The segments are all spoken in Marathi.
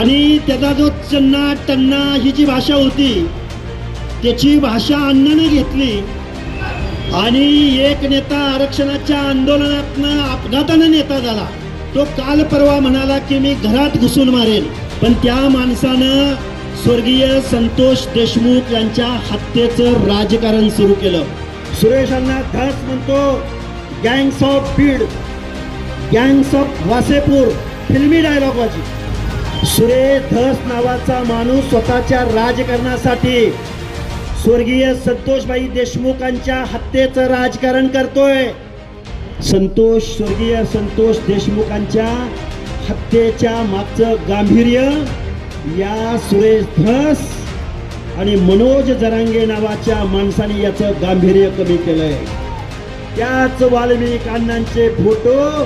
आणि त्याचा जो चन्ना टन्ना ही जी भाषा होती त्याची भाषा अण्णाने घेतली. आणि एक नेता आरक्षणाच्या आंदोलनातनं अपघातानं नेता झाला. तो काल परवा म्हणाला की मी घरात घुसून मारेन. पण त्या माणसानं स्वर्गीय संतोष देशमुख यांच्या हत्येचं राजकारण सुरू केलं. सुरेश अण्णा धस म्हणतो gangs of Beed gangs of Wasseypur. Filmy डायलॉगवाची Suresh Dhas नावाचा माणूस स्वतःच्या राजकारणासाठी स्वर्गीय संतोषबाई देशमुखांच्या हत्येचं राजकारण करतोय. संतोष स्वर्गीय संतोष देशमुखांच्या हत्येच्या मागचं गांभीर्य या सुरेश धस आणि मनोज जरांगे नावाच्या माणसाने याचं गांभीर्य कमी केलंय. त्याच वाल्मिक अण्णांचे फोटो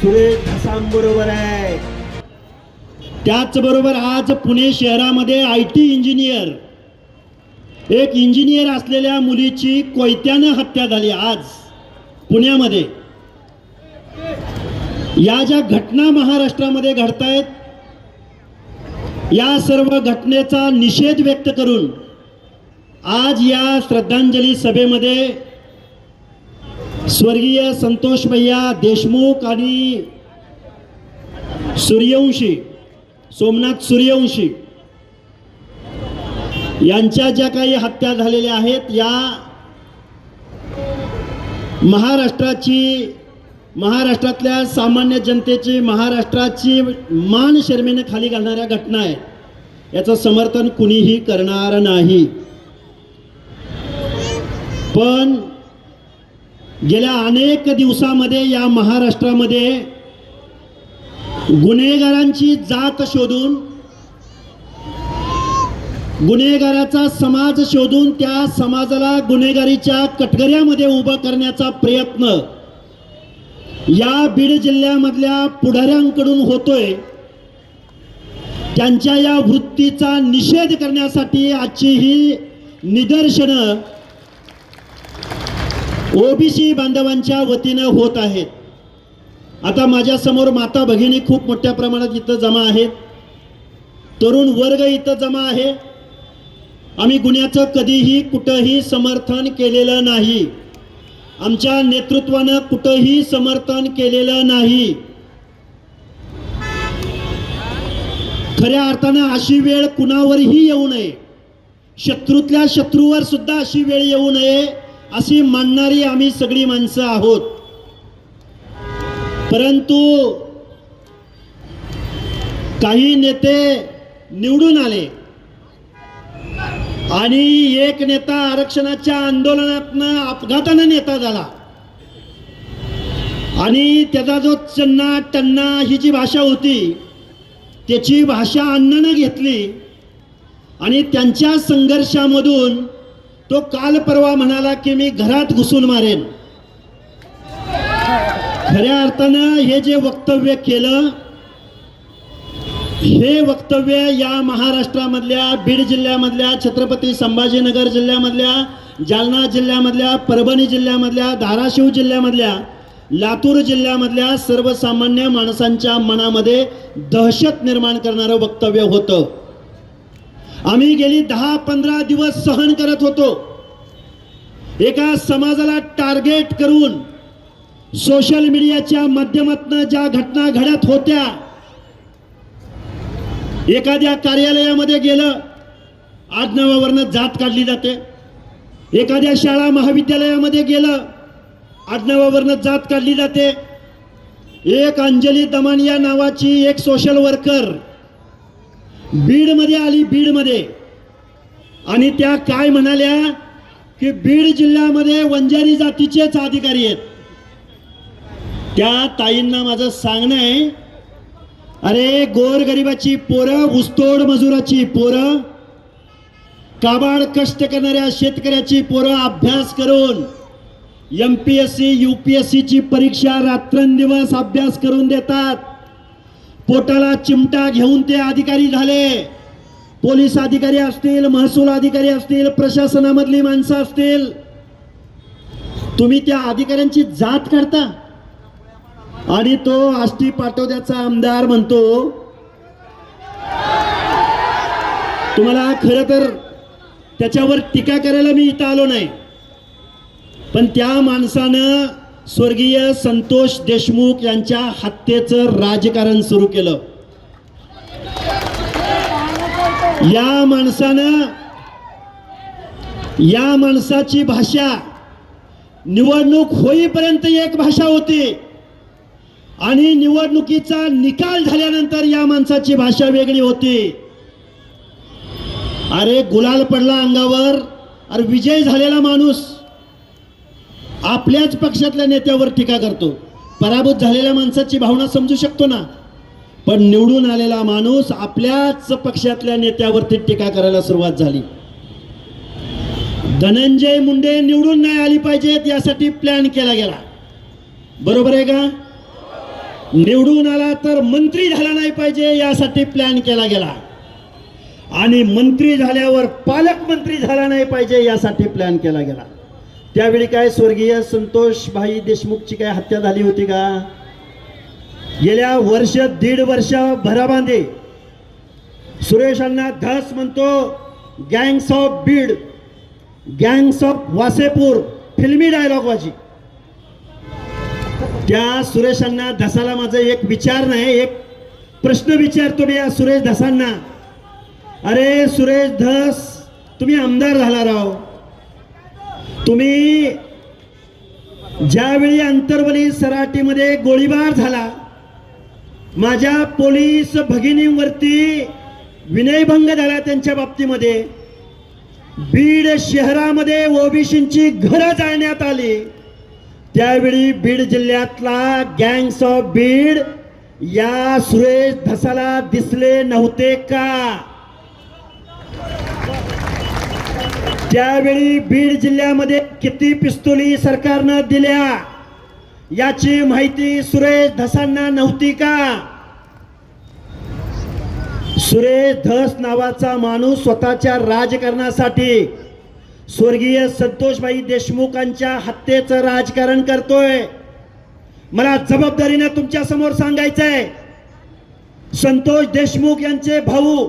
सुरेश धसांबरोबर आहे त्याचबरोबर आज पुणे शहरामध्ये आय टी इंजिनियर एक इंजिनियर असलेल्या मुलीची कोयत्यानं हत्या झाली आज पुण्यामध्ये. या ज्या घटना महाराष्ट्रामध्ये घडत आहेत या सर्व घटनेचा निषेध व्यक्त करून आज या श्रद्धांजली सभेमध्ये स्वर्गीय संतोष भैया देशमुख आणि सूर्यवंशी सोमनाथ सूर्यवंशी. यांच्या ज्या काही हत्या झालेल्या आहेत या महाराष्ट्राची महाराष्ट्रातल्या सामान्य जनतेची महाराष्ट्राची मान शर्मेने खाली घालणाऱ्या घटना आहेत. याचं समर्थन कुणीही करणार नाही. पण गेल्या अनेक दिवसामध्ये या महाराष्ट्रामध्ये गुन्हेगारांची जात शोधून गुन्हेगाराचा समाज शोधून त्या समाजाला गुन्हेगारीच्या कटगऱ्यामध्ये उभं करण्याचा प्रयत्न या बीड जिल्ह्यामधल्या पुढाऱ्यांकडून होतोय. त्यांच्या या वृत्तीचा निषेध करण्यासाठी आजची ही निदर्शनं ओबीसी बांधवांच्या वतीनं होत आहेत. आता माझ्यासमोर माता भगिनी खूप मोठ्या प्रमाणात इथं जमा आहेत. तरुण वर्ग इथं जमा आहे. आम्ही गुन्ह्याचं कधीही कुठंही समर्थन केलेलं नाही. आमच्या नेतृत्वानं कुठंही समर्थन केलेलं नाही. खऱ्या अर्थानं अशी वेळ कुणावरही येऊ नये. शत्रूतल्या शत्रूवर सुद्धा अशी वेळ येऊ नये अशी मानणारी आम्ही सगळी माणसं आहोत. परंतु काही नेते निवडून आले. आणि एक नेता आरक्षणाच्या आंदोलनातनं अपघातानं नेता झाला. आणि त्याचा जो चन्ना टन्ना ही जी भाषा होती त्याची भाषा अन्नानं घेतली. आणि त्यांच्या संघर्षामधून तो काल परवा म्हणाला की मी घरात घुसून मारेन. खऱ्या अर्थानं हे जे वक्तव्य केलं हे वक्तव्य या महाराष्ट्रामधल्या बीड जिल्ह्यामधल्या छत्रपती संभाजीनगर जिल्ह्यामधल्या जालना जिल्ह्यामधल्या परभणी जिल्ह्यामधल्या धाराशिव जिल्ह्यामधल्या लातूर जिल्ह्यामधल्या सर्वसामान्य माणसांच्या मनामध्ये दहशत निर्माण करणारं वक्तव्य होतं. आम्ही गेली दहा पंधरा दिवस सहन करत होतो. एका समाजाला टार्गेट करून सोशल मीडियाच्या माध्यमातून ज्या घटना घडत होत्या एखाद्या कार्यालयामध्ये गेलं आडनावावरनं जात काढली जाते. एखाद्या शाळा महाविद्यालयामध्ये गेलं आडनावावरनं जात काढली जाते. एक अंजली दमान या नावाची एक सोशल वर्कर बीडमध्ये आली बीडमध्ये. आणि त्या काय म्हणाल्या की बीड जिल्ह्यामध्ये वंजारी जातीचेच अधिकारी आहेत. त्या ताईंना माझं सांगणं आहे अरे गोरगरिबाची पोरं उस्तोड मजुराची पोरं काबाड कष्ट करणाऱ्या शेतकऱ्याची पोरं अभ्यास करून M P S C U P S सीची परीक्षा रात्रंदिवस अभ्यास करून देतात. पोटाला चिमटा घेऊन ते अधिकारी झाले. पोलीस अधिकारी असतील महसूल अधिकारी असतील प्रशासनामधली माणसं असतील. तुम्ही त्या अधिकाऱ्यांची जात काढता. आणि तो आष्टी पाटोद्याचा आमदार म्हणतो. तुम्हाला खरं तर त्याच्यावर टीका करायला मी इथं आलो नाही. पण त्या माणसानं स्वर्गीय संतोष देशमुख यांच्या हत्येचं राजकारण सुरू केलं. या माणसानं या माणसाची भाषा निवडणूक होईपर्यंत एक भाषा होती. आणि निवडणुकीचा निकाल झाल्यानंतर या माणसाची भाषा वेगळी होती. अरे गुलाल पडला अंगावर. अरे विजय झालेला माणूस. आपल्याच पक्षातल्या नेत्यावर टीका करतो. पराभूत झालेल्या माणसाची भावना समजू शकतो ना? पण निवडून आलेला माणूस आपल्याच पक्षातल्या नेत्यावरती टीका करायला सुरुवात झाली. धनंजय मुंडे निवडून नाही आली पाहिजेत यासाठी प्लॅन केला गेला. बरोबर आहे का? निवडून आला तर मंत्री झाला नाही पाहिजे यासाठी प्लॅन केला गेला. आणि मंत्री झाल्यावर पालकमंत्री झाला नाही पाहिजे यासाठी प्लॅन केला गेला. त्यावेळी काय स्वर्गीय संतोष भाई देशमुखची काय हत्या झाली होती का? गेल्या वर्ष दीड वर्ष भराबांधे सुरेशांना धस म्हणतो gangs of Beed gangs of Wasseypur filmy dialogue वाजी. त्या सुरेशांना धसाला माझं एक विचार नाही एक प्रश्न विचारतो मी या सुरेश धसांना अरे सुरेश धस तुम्ही आमदार झाला राव. तुम्ही ज्यावेळी अंतर्वली सराटीमध्ये गोळीबार झाला माझ्या पोलीस भगिनींवरती विनयभंग झाला त्यांच्या बाबतीमध्ये. बीड शहरामध्ये ओबीसींची घरं जाळण्यात आली. त्यावेळी बीड जिल्ह्यातला गँग्स ऑफ बीड या सुरेश धसाला दिसले नव्हते का? त्यावेळी बीड जिल्ह्यामध्ये किती पिस्तुली सरकारनं दिल्या? याची माहिती सुरेश धसांना नव्हती का? सुरेश धस नावाचा माणूस स्वतःच्या राजकारणासाठी स्वर्गीय संतोषबाई देशमुखांच्या हत्येचं राजकारण करतोय. मला जबाबदारीनं तुमच्यासमोर सांगायचंय संतोष देशमुख यांचे भाऊ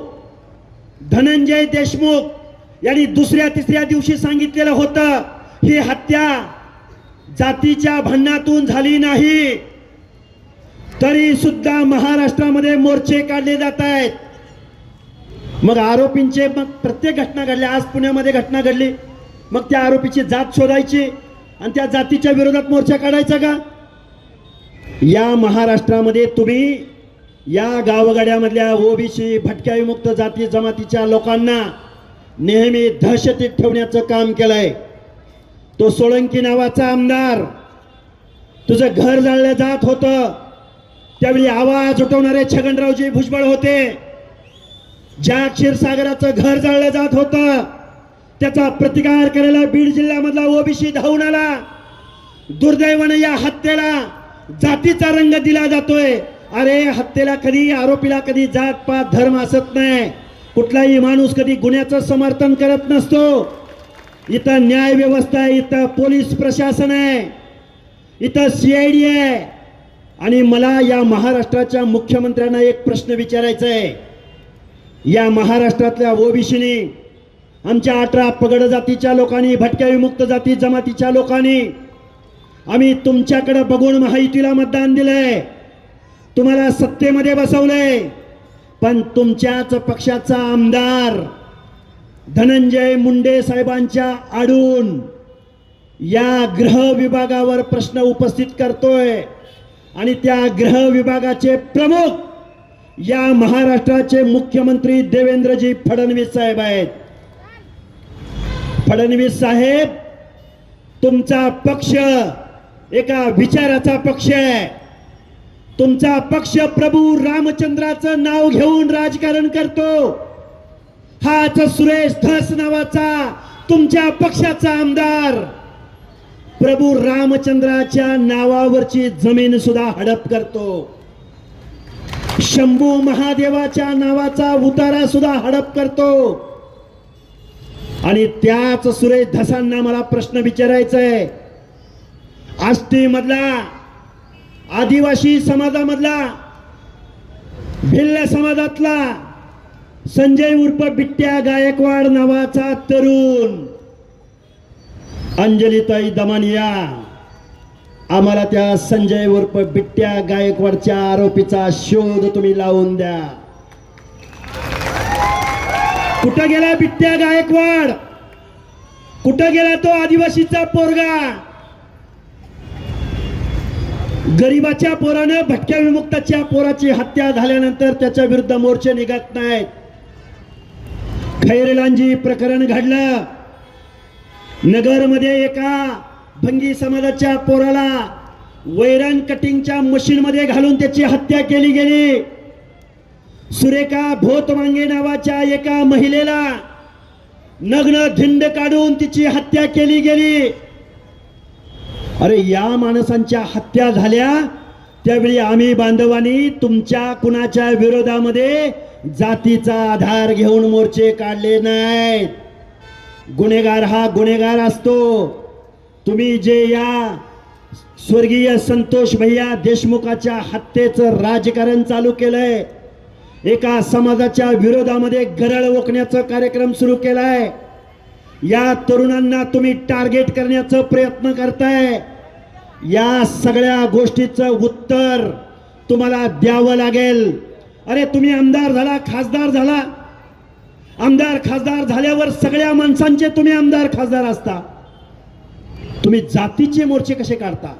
धनंजय देशमुख यांनी दुसऱ्या तिसऱ्या दिवशी सांगितलेलं होतं ही हत्या जातीच्या भांडणातून झाली नाही. तरी सुद्धा महाराष्ट्रामध्ये मोर्चे काढले जात आहेत. मग आरोपींचे मग प्रत्येक घटना घडल्या आज पुण्यामध्ये घटना घडली. मग त्या आरोपीची जात शोधायची आणि त्या जातीच्या विरोधात मोर्चा काढायचा का? या महाराष्ट्रामध्ये तुम्ही या गावगाड्यामधल्या ओबीसी भटक्या विमुक्त जाती जमातीच्या लोकांना नेहमी दहशतीत ठेवण्याचं काम केलंय. तो सोळंकी नावाचा आमदार तुझं घर जाळलं जात होतं. त्यावेळी आवाज उठवणारे छगनरावजी भुजबळ होते. ज्या क्षीरसागराचं घर जाळलं जात होतं. त्याचा प्रतिकार करायला बीड जिल्ह्यामधला ओबीसी धावून आला दुर्दैवानं या हत्येला जातीचा रंग दिला जातोय. अरे हत्येला कधी आरोपीला कधी जात पात धर्म असत नाही. कुठलाही माणूस कधी गुन्ह्याचं समर्थन करत नसतो. इथं न्याय व्यवस्था आहे इथं पोलीस प्रशासन आहे इथं सीआयडी आहे. आणि मला या महाराष्ट्राच्या मुख्यमंत्र्यांना एक प्रश्न विचारायचा आहे. या महाराष्ट्रातल्या ओबीसीनी आमच्या अठरा पगड जातीच्या लोकांनी भटक्या विमुक्त जाती जमातीच्या लोकांनी आम्ही तुमच्याकडे बघून महायुतीला मतदान दिलंय. तुम्हाला सत्तेमध्ये बसवलंय. पण तुमच्याच पक्षाचा आमदार धनंजय मुंडे साहेबांच्या आडून या गृह विभागावर प्रश्न उपस्थित करतोय. आणि त्या गृह विभागाचे प्रमुख या महाराष्ट्राचे मुख्यमंत्री देवेंद्रजी फडणवीस साहेब आहेत. फडणवीस साहेब तुमचा पक्ष एका विचाराचा पक्ष आहे. तुमचा पक्ष प्रभू रामचंद्राचं नाव घेऊन राजकारण करतो. हाच सुरेश धस नावाचा तुमच्या पक्षाचा आमदार प्रभू रामचंद्राच्या नावावरची जमीन सुद्धा हडप करतो. शंभू महादेवाच्या नावाचा उतारा सुद्धा हडप करतो. आणि त्याच सुरेश धसांना मला प्रश्न विचारायचा आहे आष्टी मधला आदिवासी समाजामधला भिल्ल समाजातला संजय उर्फ बिट्ट्या गायकवाड नावाचा तरुण. अंजलीताई दमानिया आम्हाला त्या संजय उर्फ बिट्ट्या गायकवाडच्या आरोपीचा शोध तुम्ही लावून द्या. कुठं गेला बिट्ट्या गायकवाड? कुठं गेला तो आदिवासीचा पोरगा? गरीबाच्या पोरानं भटक्या विमुक्ताच्या पोराची हत्या झाल्यानंतर त्याच्या विरुद्ध मोर्चे निघत नाहीत. खैरलांजी प्रकरण घडलं. नगरमध्ये एका भंगी समाजाच्या पोराला वैरण कटिंगच्या मशीनमध्ये घालून त्याची हत्या केली गेली. सुरेखा भोतमांगे नावाच्या एका महिलेला नग्न धिंड काढून तिची हत्या केली गेली. अरे या माणसांच्या हत्या झाल्या त्यावेळी आम्ही बांधवांनी तुमच्या कुणाच्या विरोधामध्ये जातीचा आधार घेऊन मोर्चे काढले नाहीत. गुन्हेगार हा गुन्हेगार असतो. तुम्ही जे या स्वर्गीय संतोष भैया देशमुखाच्या हत्येचं राजकारण चालू केलंय एका समाजाच्या विरोधामध्ये गरळ ओकण्याचा कार्यक्रम सुरू केलाय. या तरुणांना तुम्ही टार्गेट करण्याचा प्रयत्न करताय. या सगळ्या गोष्टीचं उत्तर तुम्हाला द्यावं लागेल. अरे तुम्ही आमदार झाला खासदार झाला. आमदार खासदार झाल्यावर सगळ्या माणसांचे तुम्ही आमदार खासदार असता. तुम्ही जातीचे मोर्चे कसे काढता?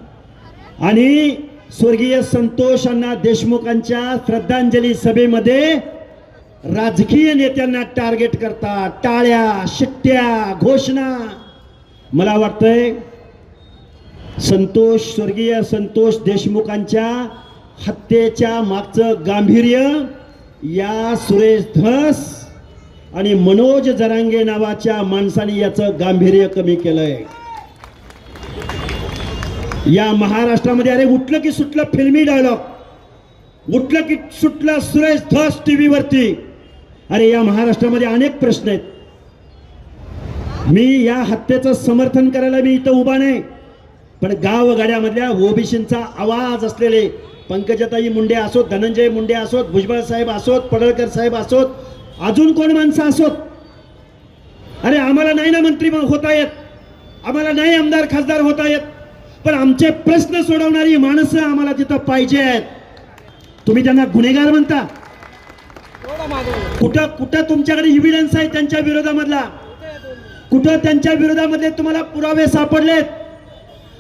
आणि स्वर्गीय संतोष अण्णा देशमुखांच्या श्रद्धांजली सभेमध्ये राजकीय नेत्यांना टार्गेट करता टाळ्या शिट्ट्या घोषणा. मला वाटतंय संतोष स्वर्गीय संतोष देशमुखांच्या हत्येच्या मागचं गांभीर्य या सुरेश धस आणि मनोज जरांगे नावाच्या माणसाने याचं गांभीर्य कमी केलंय. या महाराष्ट्रामध्ये अरे उठलं की सुटलं फिल्मी डायलॉग उठलं की सुटलं सुरेश धस टीव्हीवरती. अरे या महाराष्ट्रामध्ये अनेक प्रश्न आहेत. मी या हत्येचं समर्थन करायला मी इथं उभा नाही. पण गावगाड्यामधल्या ओबीसींचा आवाज असलेले पंकजाताई मुंडे असोत धनंजय मुंडे असोत भुजबळ साहेब असोत पडळकर साहेब असोत अजून कोण माणसं असोत? अरे आम्हाला नाही ना मंत्री होता येत. आम्हाला नाही आमदार खासदार होता येत. पण आमचे प्रश्न सोडवणारी माणसं आम्हाला तिथं पाहिजे आहेत तुम्ही त्यांना गुन्हेगार म्हणता. कुठं कुठं तुमच्याकडे इव्हिडन्स आहे त्यांच्या विरोधामधला? कुठं त्यांच्या विरोधामध्ये तुम्हाला पुरावे सापडलेत?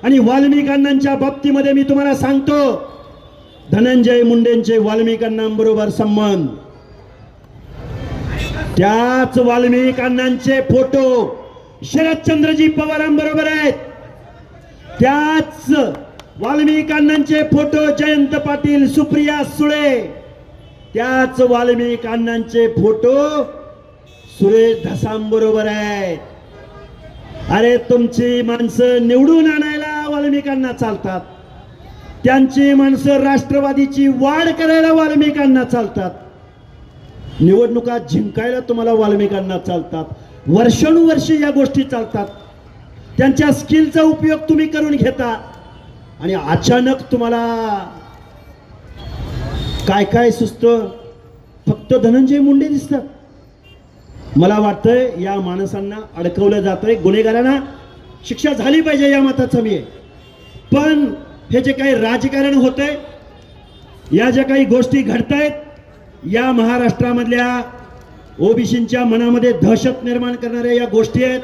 आणि वाल्मिकांनांच्या बाबतीमध्ये मी तुम्हाला सांगतो धनंजय मुंडेंचे वाल्मिकांनांबरोबर संबंध. त्याच वाल्मिकांनांचे फोटो शरदचंद्रजी पवारांबरोबर आहेत. त्याच वाल्मिक फोटो जयंत पाटील सुप्रिया सुळे. त्याच वाल्मिक फोटो सुरेश धसांबरोबर आहेत. अरे तुमची माणसं निवडून आणायला वाल्मिकांना चालतात. त्यांची माणसं राष्ट्रवादीची वाढ करायला वाल्मिकांना चालतात. निवडणुका जिंकायला तुम्हाला वाल्मिकांना चालतात. वर्षानुवर्षे या गोष्टी चालतात. त्यांच्या स्किलचा उपयोग तुम्ही करून घेता. आणि अचानक तुम्हाला काय काय सुचतं फक्त धनंजय मुंडे दिसतात. मला वाटतंय या माणसांना अडकवलं जातंय. गुन्हेगारांना शिक्षा झाली पाहिजे या मताचं मी. पण हे जे काही राजकारण होतंय या ज्या काही गोष्टी घडतायत या महाराष्ट्रामधल्या ओबीसींच्या मनामध्ये दहशत निर्माण करणाऱ्या या गोष्टी आहेत.